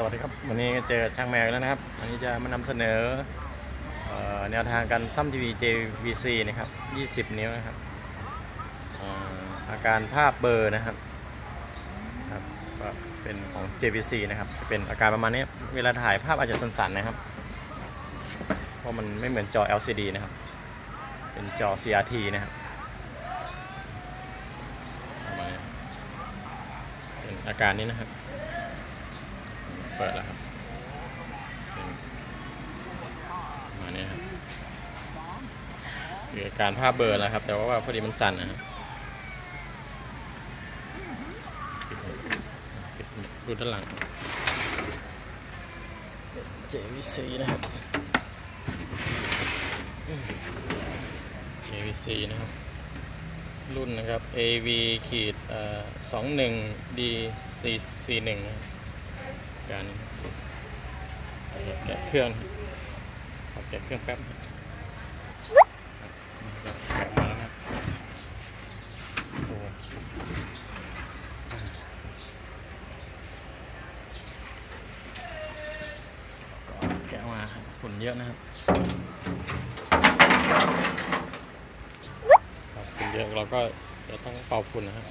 สวัสดีครับ วันนี้เจอช่างแมวแล้วนะครับ วันนี้จะมานำเสนอออแนวทางการซ่อมทีวี JVC นะครับ 20 นิ้วนะครับออาการภาพเบอร์นะครับครับก็เป็นของ JVC นะครับจะเป็นอาการประมาณนี้เวลาถ่ายภาพอาจจะสั่นๆนะครับ เพราะมันไม่เหมือนจอ LCD นะครับ เป็นจอ CRT นะครับประมาณนี้เป็นอาการนี้นะครับ เปิดแล้วครับเป็นประมาณนี้ครับคืออาการภาพเบลอแล้วครับ แต่ว่าพอดีมันสั่นนะครับปิดปิดดูด้านหลัง JVC นะครับ JVC นะครับ รุ่นนะครับ AV ขีดสองหนึ่ง D สี่สี่หนึ่งนะครับ การแกะเครื่องขอแกะเครื่องแป๊บแกะมาแล้วนะครับโอ้ก็แกะมาฝุ่นเยอะนะครับฝุ่นเยอะเราก็จะต้องเป่าฝุ่นนะครับ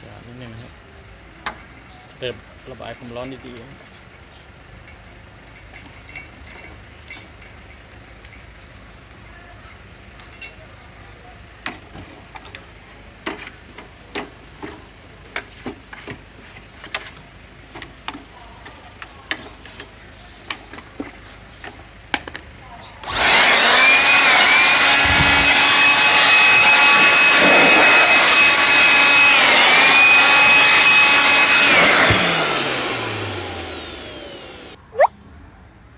สะอาดนิดนึงนะครับเติมระบายความร้อนดีๆครับ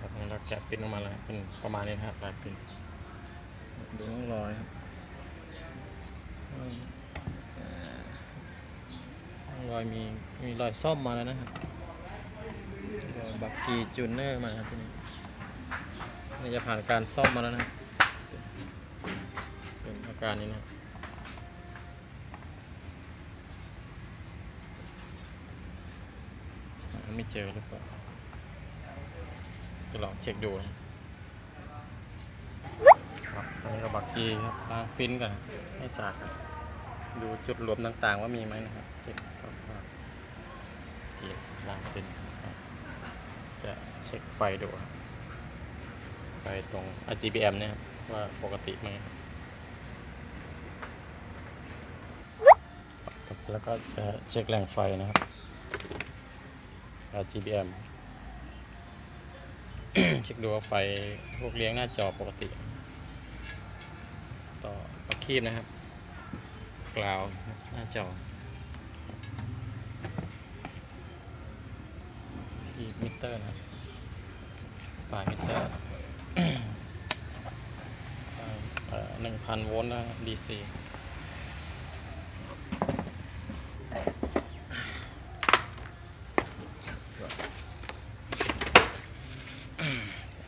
ครับงั้นเรา แกะปิ้นออกมาแล้วครับเป็นประมาณนี้นะครับลายปิ้นดูร่องรอยครับอืมอ่าร่องรอยมีมีรอยซ่อมมาแล้วนะครับรอยบักกีจูเนอร์มาครับทีนี้นี่จะผ่านการซ่อมมาแล้วนะครับเป็นอาการนี้นะครับอ่าไม่เจอหรือเปล่า จะลองเช็คดูนะครับตอนนี้เราบักจีครับล้างฟินก่อนให้สะอาดครับดูจุดรวมต่างๆว่ามีไหมนะครับเช็คครับจีล้างฟินจะเช็คไฟดูไฟตรง RGBM เนี่ยครับว่าปกติไหมแล้วก็จะเช็คแรงไฟนะครับ RGBM เช็คดูว่าไฟพวกเลี้ยงหน้าจอปกติ ต่อประคีบนะครับกราวหน้าจอที่มิเตอร์นะครับปลายมิเตอร์หนึ่งพันโวลต์นะ DC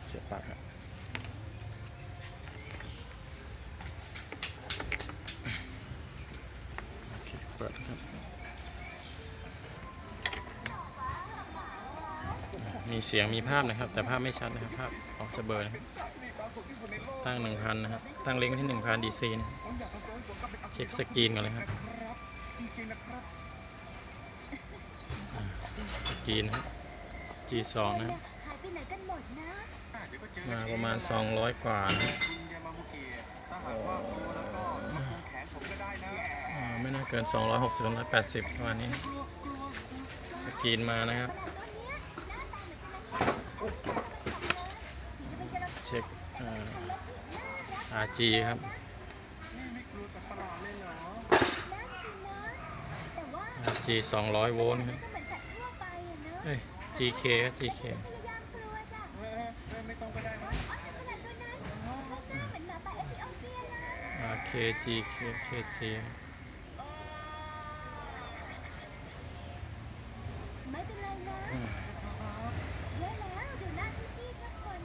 เสียบปลั๊กโอเคเปิดครับมีเสียงมีภาพนะครับ แต่ภาพไม่ชัดนะครับภาพออกจะเบลอร์นะครับตั้งหนึ่งพันนะครับตั้งเล็งไว้ที่หนึ่งพันดีซีนเช็คสกรีนก่อนเลยครับสกรีนนะครับ G2 นะครับ มาประมาณ 200 กว่านะไม่น่าเกิน 260 280ประมาณนี้ สกีนมานะครับ เช็คอ่า RG ครับแต่ว่า RG 200 โวลต์ครับก็เไม่ต้องก็ได้นะอ๋อขนาดตัวนั้นหน้าเหมือนหมาป่าเอธิโอเปียเลยโอเคจีเคเคจีไม่เป็นไรนะเยอะแล้วดูหน้าพี่ๆทุกคน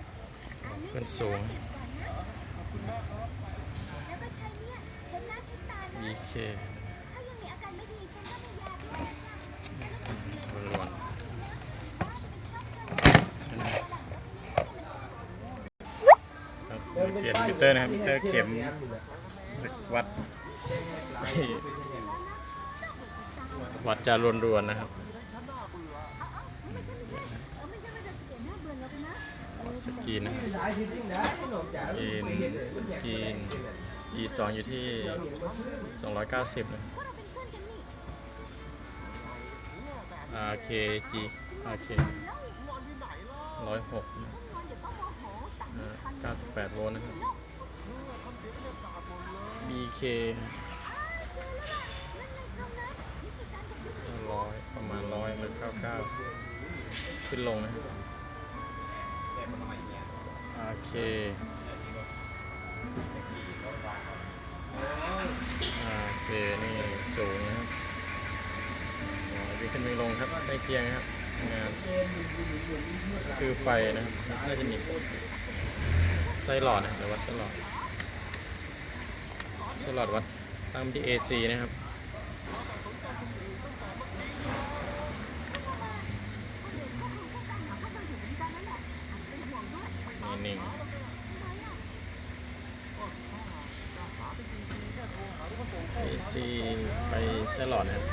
อันนี้ขึ้นสูง ขอบคุณมากครับแล้วก็ใช้เนี่ยใช้หน้าใช้ตานะ BK เปลี่ยนมิเตอร์นะครับมิเตอร์เข็มสึกวัดวัดจะรวนๆนะครับสกีนนะครับสกรีนสกีน E 2 อยู่ที่ 290นะพวกเราเป็นเพื่อนกันนี่ RKG RK ร้อยหกนอ 98 โวลต์นะครับ BK ร้อยประมาณร้อยหรือ99 ขึ้นลงนะครับ RK โอนี่สูงนะครับวิ่ขึ้นวิ่ลงครับใกล้เคียงครับงานคือไฟนะครับ น่าจะมี ไส้หลอดนะหรือวัดไส้หลอดไส้หลอดวัดตั้งที่ AC นะครับนิ่งๆ AC ไปไส้หลอดนะครับ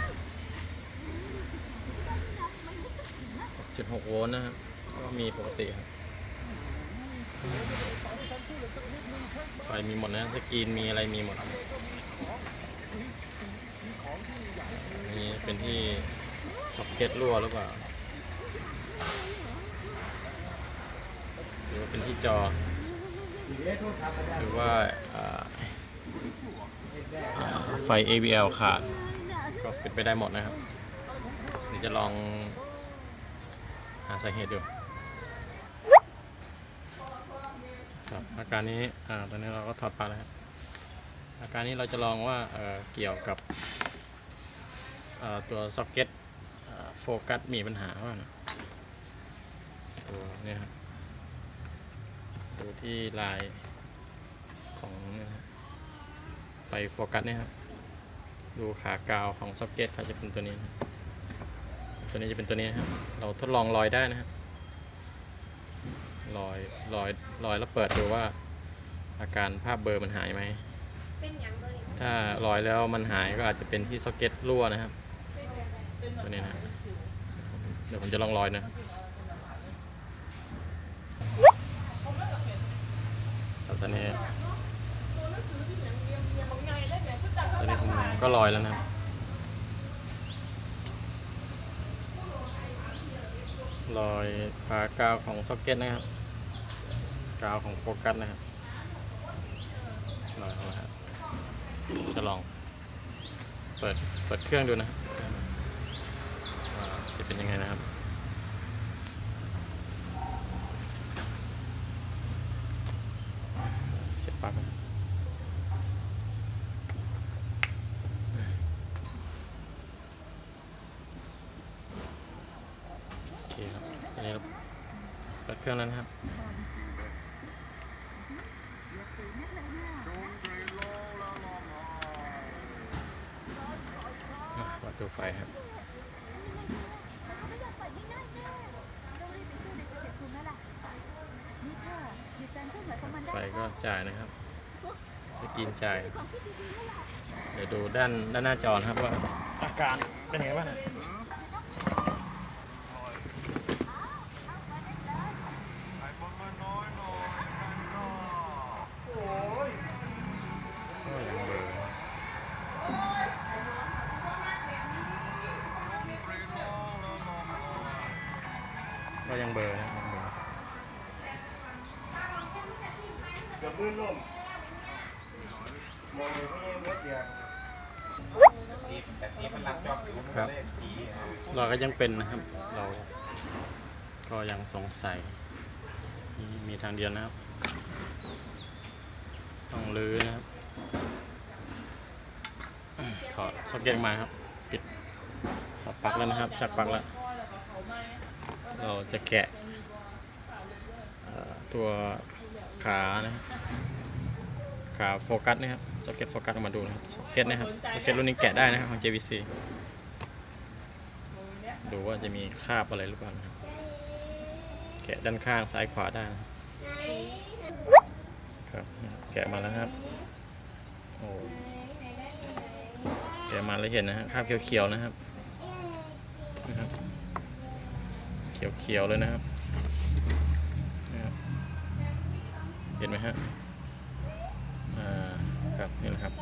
6.6 โวลต์นะครับ ก็มีปกติครับ ไฟมีหมดนะสกรีนมีอะไรมีหมดนี่เป็นที่ซ็อกเก็ตรั่วหรือเปล่าหรือว่าเป็นที่จอหรือว่าไฟ ABL ขาด ก็เป็นไปได้หมดนะครับเดี๋ยวจะลองหาสาเหตุดู อาการนี้อ่าตอนนี้เราก็ถอดปลั๊กแล้วครับอาการนี้เราจะลองว่าเออเกี่ยวกับเออตัวซ็อกเก็ตโฟกัสมีปัญหาว่านะตัวนี้ครับดูที่ลายของไฟโฟกัสเนี่ยครับดูขากาวของซ็อกเก็ตเขาจะเป็นตัวนี้ ตัวนี้จะเป็นตัวนี้ครับเราทดลองลอยได้นะครับ ลอยลอยลอยแล้วเปิดดูว่า อาการภาพเบลอร์มันหายไหมถ้าลอยแล้วมันหายก็อาจจะเป็นที่ซ็อกเก็ตรั่วนะครับ ตัวนี้นะ เดี๋ยวผมจะลองลอยนะ ครับครับตอนนี้ ตอนนี้ผมก็ลอยแล้วนะครับ ลอยขากาวของซ็อกเก็ตนะครับ กาวของโฟกัสนะครับลอยเข้าจะลอง เปิด เปิดเครื่องดูนะจะเป็นยังไงนะครับเสียบปลั๊กโอเคครับอันนี้เปิดเครื่องแล้วนะครับ วัดดูไฟครับไฟก็จ่ายนะครับ จะกินจ่าย เดี๋ยวดูด้านด้านหน้าจอครับว่าอาการเป็นยังไงบ้าง ก็ยังเบลอนะยังเบลอเกือบมืดล่มมองเลยไม่เม็ดเดียวครับเราก็ยังเป็นนะครับ เราก็ยังสงสัย มีมีทางเดียวนะครับ ต้องรื้อนะครับ ถอดซ็อกเก็ตมาครับ ปิดถอดปลั๊กแล้วนะครับ ชักปลั๊กแล้ว เราจะแกะตัวขานะครับขาโฟกัสนะครับซ็อกเก็ตโฟกัสออกมาดูนะครับซ็อกเก็ตนะครับซ็อกเก็ตรุ่นนี้แกะได้นะครับของ JVC ดูว่าจะมีคราบอะไรหรือเปล่านะครับแกะด้านข้างซ้ายขวาได้นะครับครับแกะมาแล้วครับโอ้แกะมาแล้วเห็นนะฮะคราบเขียวๆนะครับนะครับ เขียวๆเลยนะครับนะครับ เห็นไหมฮะอ่าครับนี่แหละครับ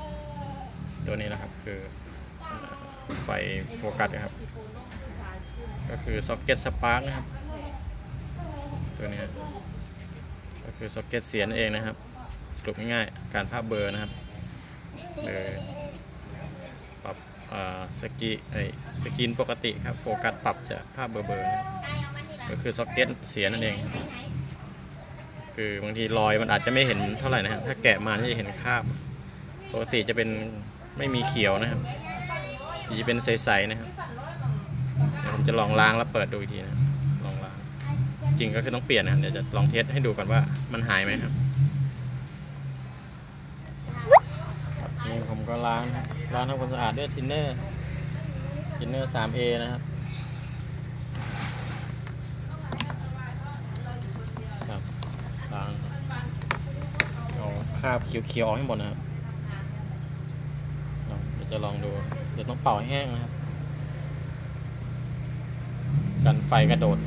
ตัวนี้นะครับคือไฟโฟกัสนะครับ ก็คือซ็อกเก็ตสปาร์กนะครับ ตัวนี้ก็คือซ็อกเก็ตเสียนั่นเองนะครับ สรุปง่ายๆการภาพเบอร์นะครับเบอร์ปรับสกีไอสกีนปกติครับ โฟกัสปรับจะภาพเบอร์เบอร์นะ ก็คือซ็อกเก็ตเสียนั่นเอง คือบางทีรอยมันอาจจะไม่เห็นเท่าไหร่นะครับถ้าแกะมานี่จะเห็นคราบปกติจะเป็นไม่มีเขียวนะครับจะเป็นใสๆนะครับเดี๋ยวผมจะลองล้างแล้วเปิดดูอีกทีนะลองล้างจริงก็คือต้องเปลี่ยนนะเดี๋ยวจะลองเทสให้ดูก่อนว่ามันหายไหมครับนี่ผมก็ล้างล้างทำความสะอาดด้วยทินเนอร์ทินเนอร์ 3A นะครับล้างเอา คราบเขียวๆออกให้หมดนะครับเดี๋ยวจะลองดู เดี๋ยวต้องเป่าให้แห้งนะครับ กันไฟกระโดด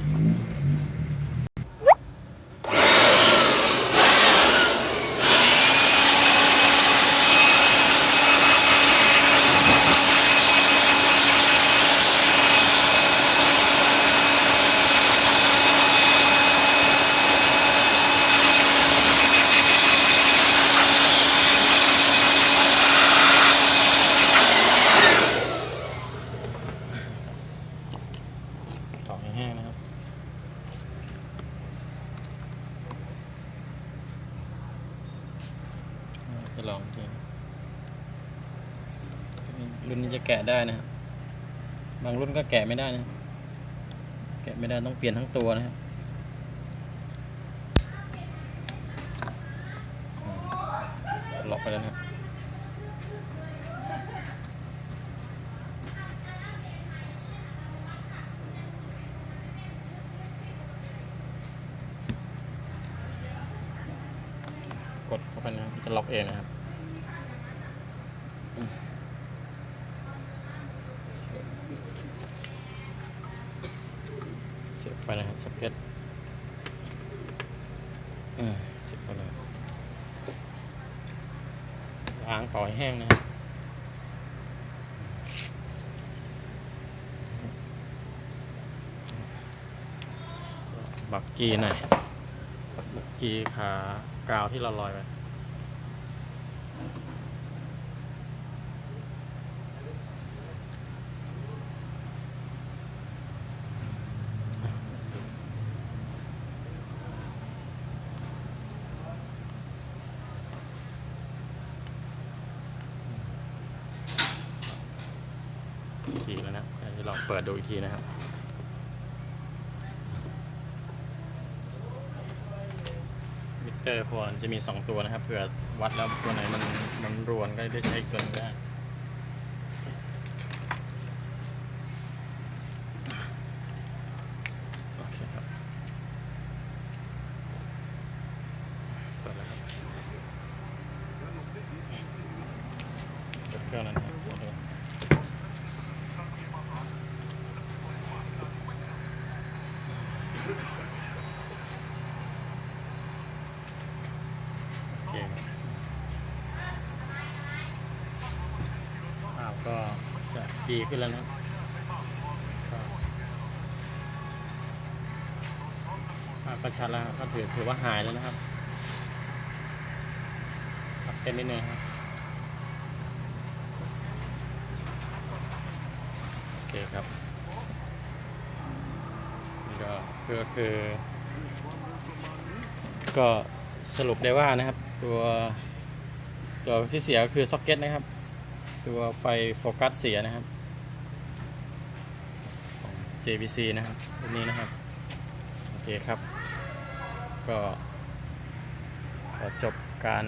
เป่าให้แห้งนะครับ จะลองทีรุ่นนี้จะแกะได้นะครับ บางรุ่นก็แกะไม่ได้นะ แกะไม่ได้ต้องเปลี่ยนทั้งตัวนะครับหล็อกไปแล้วนะครับ กดเข้าไปนะจะล็อกเองนะครับเสียบไปนะครับสเก็ตเสียบไปเลยล้างปล่อยแห้งนะครับบักกีหน่อยบักกีขากาวที่เราลอยไป ทีแล้วนะจะลองเปิดดูอีกทีนะครับ มิ เตอร์ควรจะมี 2 ตัวนะครับเผื่อวัดแล้วตัวไหนมันมันรวนก็ได้ใช้เกตัวหนึงได้โอเคครับเปิดแล้วครับเปิดเครื่องแล้วนะครับเดี๋ยวดูโอ เคภาพก็จะดีขึ้นแล้วนะครับก็ภาพก็ชัดแล้วก็ถือถือว่าหายแล้วนะครับปรับเต็มนิดนึงครับโอเคครับนี่ก็คือก็คือก็ สรุปได้ว่านะครับ ตัวตัวที่เสียก็คือซ็อกเก็ตนะครับ ตัวไฟโฟกัสเสียนะครับ JVC นะครับรุ่นนี้นะครับ โอเคครับ ก็ขอจบการ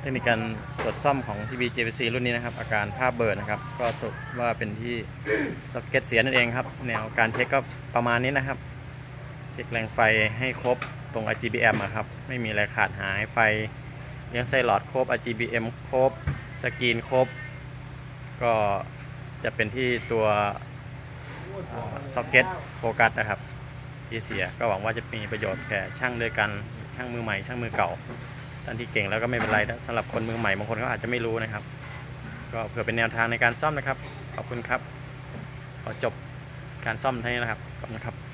เทคนิคการตรวจซ่อมของ TV JVC รุ่นนี้นะครับ อาการภาพเบิร์นะครับ ก็สรุปว่าเป็นที่สเก็ตเสียนั่นเองครับ แนวการเช็คก็ประมาณนี้นะครับ เช็คแรงไฟให้ครบ ตรง RGBM อะครับ ไม่มีอะไรขาดหายไฟเลี้ยงไส้หลอดครบ RGBM ครบ สกรีนครบ ก็จะเป็นที่ตัวซ็อกเก็ตโฟกัสนะครับ ที่เสียก็หวังว่าจะมีประโยชน์แก่ช่างด้วยกันช่างมือใหม่ ช่างมือเก่าท่านที่เก่งแล้วก็ไม่เป็นไรนะสำหรับคนมือใหม่บางคนเขาอาจจะไม่รู้นะครับ ก็เพื่อเป็นแนวทางในการซ่อมนะครับ ขอบคุณครับขอจบการซ่อมเท่านี้นะครับขอบคุณครับ